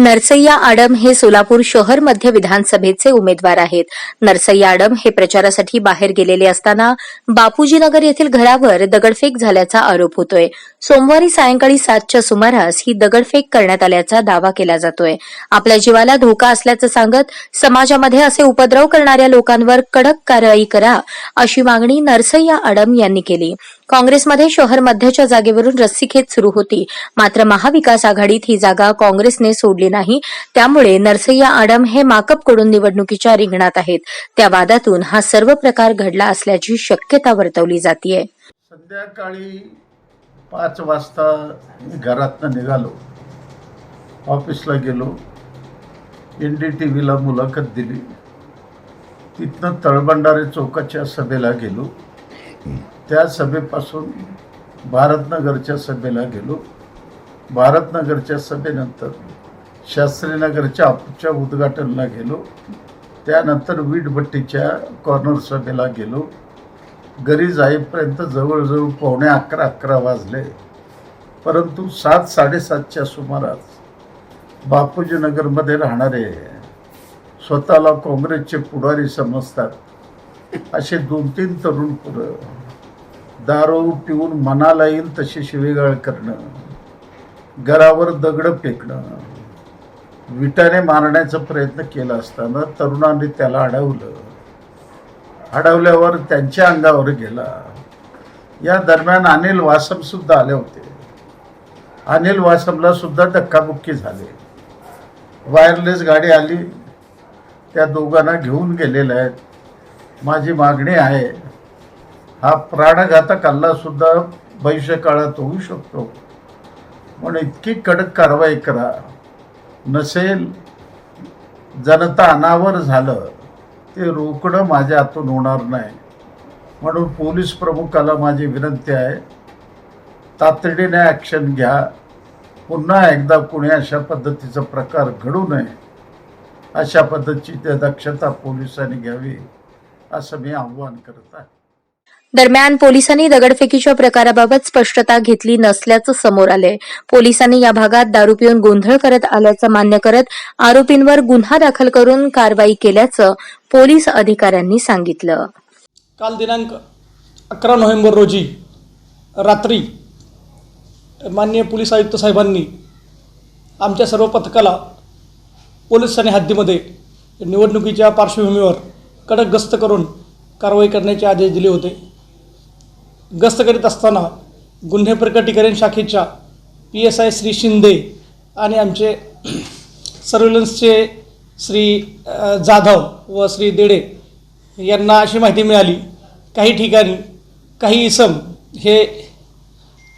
नरसय्या आडम हे सोलापूर शहर मध्य विधानसभेचे उमेदवार आहेत. नरसय्या आडम हे प्रचारासाठी बाहेर गेलेले असताना बापूजी नगर येथील घरावर दगडफेक झाल्याचा आरोप होतोय. सोमवारी सायंकाळी सातच्या सुमारास ही दगडफेक करण्यात आल्याचा दावा केला जातोय. आपल्या जीवाला धोका असल्याचं सांगत समाजामध्ये असे उपद्रव करणाऱ्या लोकांवर कडक कारवाई करा अशी मागणी नरसय्या आडम यांनी केली. काँग्रेसमध्ये शहर मध्याच्या जागेवरून रस्सीखेच सुरू होती. मात्र महाविकास आघाडीत ही जागा काँग्रेसने सोडली नाही. त्यामुळे नरसय्या आडम हे माकपकडून निवडणुकीच्या रिंगणात आहेत. त्या वादातून हा सर्व प्रकार घडला असल्याची शक्यता वर्तवली जाते संध्याकाळी पाच वाजता घरातनं निघालो. ऑफिसला गेलो. एन डी टी व्हीला मुलाखत दिली. तिथनं तळबंडारे चौकाच्या सभेला गेलो. त्या सभेपासून भारतनगरच्या सभेला गेलो. भारतनगरच्या सभेनंतर शास्त्रीनगरच्या आपूच्या उद्घाटनला गेलो. त्यानंतर वीटभट्टीच्या कॉर्नर सभेला गेलो. घरी जाईपर्यंत जवळजवळ पावणे अकरा अकरा वाजले. परंतु सात साडेसातच्या सुमारास बापूजी नगरमध्ये राहणारे स्वतःला काँग्रेसचे पुढारी समजतात. असे दोन तीन तरुण पुरं दारू पिऊन मनाला येईल तशी शिवेगाळ करणं. घरावर दगडं फेकणं. विटाने मारण्याचा प्रयत्न केला असताना तरुणांनी त्याला अडवलं. अडवल्यावर त्यांच्या अंगावर गेला. या दरम्यान अनिल वासम सुद्धा आले होते. अनिल वासमला सुद्धा धक्काबुक्की झाले. वायरलेस गाडी आली. त्या दोघांना घेऊन गेलेल्या आहेत. माझी मागणी आहे हा प्राणघातक हल्लासुद्धा भविष्य भविष्यकाळात होऊ शकतो. म्हणून इतकी कडक कारवाई करा. नसेल जनता अनावर झालं ते रोकडं माझ्या हातून होणार नाही. म्हणून पोलीस प्रमुखाला माझी विनंती आहे तातडीने ॲक्शन घ्या. पुन्हा एकदा कुणी अशा पद्धतीचा प्रकार घडू नये अशा पद्धतीची दक्षता पोलिसांनी घ्यावी. असं मी आव्हान करत आहे. दरम्यान पोलिसांनी दगडफेकीच्या प्रकाराबाबत स्पष्टता घेतली नसल्याचं समोर आलंय. पोलिसांनी या भागात दारू पिऊन गोंधळ करत आल्याचं मान्य करत आरोपींवर गुन्हा दाखल करून कारवाई केल्याचं पोलीस अधिकाऱ्यांनी सांगितलं. काल दिनांक अकरा नोव्हेंबर रोजी रात्री माननीय पोलीस आयुक्त साहेबांनी आमच्या सर्व पथकाला पोलीस ठाणे हद्दीमध्ये निवडणुकीच्या पार्श्वभूमीवर कडक गस्त करून कारवाई करण्याचे आदेश दिले होते. गस्त करीत असताना गुन्हे प्रकटीकरण शाखेच्या P S I Shri Shinde आणि आमचे सर्व्हिलन्सचे श्री जाधव व श्री देडे यांना अशी माहिती मिळाली काही ठिकाणी काही इसम हे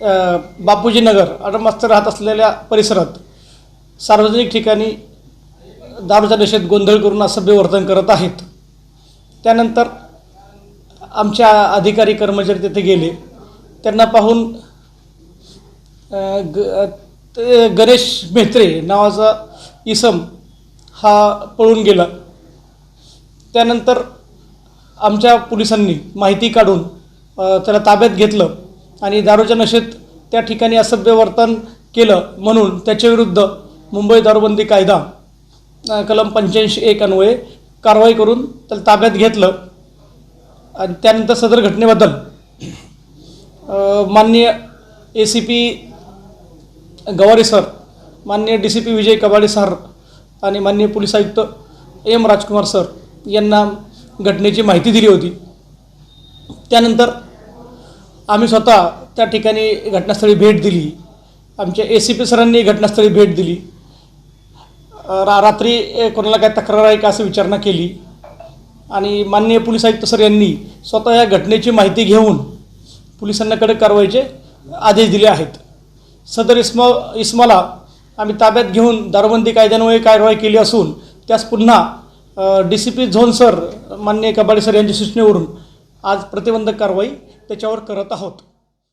बापूजीनगर बापूजी नगर राहत असलेल्या परिसरात सार्वजनिक ठिकाणी दारूच्या नशेत गोंधळ करून असभ्य वर्तन करत आहेत. त्यानंतर आमच्या अधिकारी कर्मचारी तिथे गेले. त्यांना पाहून ग ते गणेश मेत्रे नावाचा इसम हा पळून गेला. त्यानंतर आमच्या पोलिसांनी माहिती काढून त्याला ताब्यात घेतलं आणि दारूच्या नशेत त्या ठिकाणी असभ्य वर्तन केलं म्हणून त्याच्याविरुद्ध मुंबई दारूबंदी कायदा कलम पंच्याऐंशी एक अन्वये कारवाई करून त्याला ताब्यात घेतलं आणि त्यानंतर सदर घटनेबद्दल माननीय A C P Gawari sir माननीय D C P Vijay Kabade sir आणि माननीय पोलीस आयुक्त एम राजकुमार सर यांना घटनेची माहिती दिली होती. त्यानंतर आम्ही स्वतः त्या ठिकाणी घटनास्थळी भेट दिली. आमच्या ए सी पी सरांनी घटनास्थळी भेट दिली. रा रात्री कोणाला काय तक्रार आहे का असं विचारणा केली. आणि माननीय पोलीस आयुक्त सर यांनी स्वतः या घटनेची माहिती घेऊन पोलिसांनाकडे कारवाईचे आदेश दिले आहेत. सदर इस्मा इस्माला आम्ही ताब्यात घेऊन दारूबंदी कायद्यान्वये कारवाई केली असून त्यास पुन्हा D C P zone sir माननीय कबाडे सर यांच्या सूचनेवरून आज प्रतिबंधक कारवाई त्याच्यावर करत आहोत.